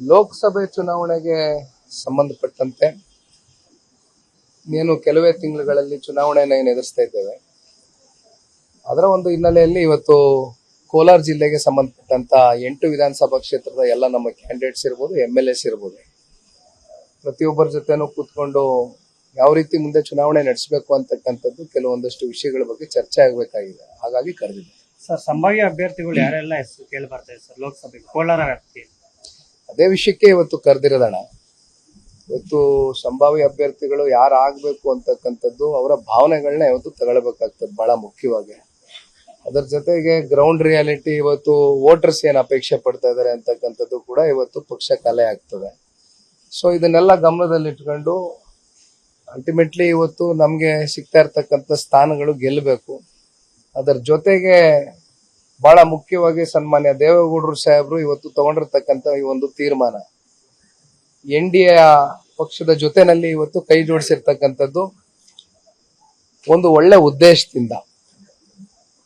ಲೋಕಸಭೆ ಚುನಾವಣೆಗೆ ಸಂಬಂಧಪಟ್ಟಂತೆ ನೀನು ಕೆಲವೇ ತಿಂಗಳುಗಳಲ್ಲಿ ಚುನಾವಣೆಯನ್ನು ಎದುರಿಸ್ತಾ ಇದ್ದೇವೆ. ಅದರ ಒಂದು ಹಿನ್ನೆಲೆಯಲ್ಲಿ ಇವತ್ತು ಕೋಲಾರ ಜಿಲ್ಲೆಗೆ ಸಂಬಂಧಪಟ್ಟಂತ ಎಂಟು ವಿಧಾನಸಭಾ ಕ್ಷೇತ್ರದ ಎಲ್ಲ ನಮ್ಮ ಕ್ಯಾಂಡಿಡೇಟ್ಸ್ ಇರ್ಬೋದು ಎಂ ಎಲ್ ಎಸ್ ಇರ್ಬೋದು. ಪ್ರತಿಯೊಬ್ಬರ ಜೊತೆನೂ ಕೂತ್ಕೊಂಡು ಯಾವ ರೀತಿ ಮುಂದೆ ಚುನಾವಣೆ ನಡೆಸಬೇಕು ಅಂತಕ್ಕಂಥದ್ದು ಕೆಲವೊಂದಷ್ಟು ವಿಷಯಗಳ ಬಗ್ಗೆ ಚರ್ಚೆ ಆಗಬೇಕಾಗಿದೆ. ಹಾಗಾಗಿ ಕರೆದಿದೆ ಸರ್, ಸಂಭಾವ್ಯ ಅಭ್ಯರ್ಥಿಗಳು ಯಾರೆಲ್ಲ ಹೆಸರು ಕೇಳಿ ಬರ್ತಾ ಸರ್, ಲೋಕಸಭೆ, ಕೋಲಾರ ವ್ಯಾಪ್ತಿ ಅದೇ ವಿಷಯಕ್ಕೆ ಇವತ್ತು ಕರೆದಿರೋದಣ ಇವತ್ತು ಸಂಭಾವ್ಯ ಅಭ್ಯರ್ಥಿಗಳು ಯಾರು ಆಗಬೇಕು ಅಂತಕ್ಕಂಥದ್ದು ಅವರ ಭಾವನೆಗಳನ್ನ ಇವತ್ತು ತಗೊಳ್ಬೇಕಾಗ್ತದೆ ಬಹಳ ಮುಖ್ಯವಾಗಿ. ಅದರ ಜೊತೆಗೆ ಗ್ರೌಂಡ್ ರಿಯಾಲಿಟಿ ಇವತ್ತು ವೋಟರ್ಸ್ ಏನು ಅಪೇಕ್ಷೆ ಪಡ್ತಾ ಇದ್ದಾರೆ ಅಂತಕ್ಕಂಥದ್ದು ಕೂಡ ಇವತ್ತು ಪಕ್ಷ ಕಲೆ ಆಗ್ತದೆ. ಸೊ ಇದನ್ನೆಲ್ಲ ಗಮನದಲ್ಲಿಟ್ಕೊಂಡು ಅಲ್ಟಿಮೇಟ್ಲಿ ಇವತ್ತು ನಮಗೆ ಸಿಗ್ತಾ ಇರ್ತಕ್ಕಂಥ ಸ್ಥಾನಗಳು ಗೆಲ್ಲಬೇಕು ಅದರ ಜೊತೆಗೆ ಬಹಳ ಮುಖ್ಯವಾಗಿ ಸನ್ಮಾನ್ಯ ದೇವೇಗೌಡರು ಸಾಹೇಬರು ಇವತ್ತು ತಗೊಂಡಿರ್ತಕ್ಕಂಥ ಈ ಒಂದು ತೀರ್ಮಾನ. ಎನ್ ಡಿ ಪಕ್ಷದ ಜೊತೆನಲ್ಲಿ ಇವತ್ತು ಕೈ ಜೋಡಿಸಿರ್ತಕ್ಕಂಥದ್ದು ಒಂದು ಒಳ್ಳೆ ಉದ್ದೇಶದಿಂದ.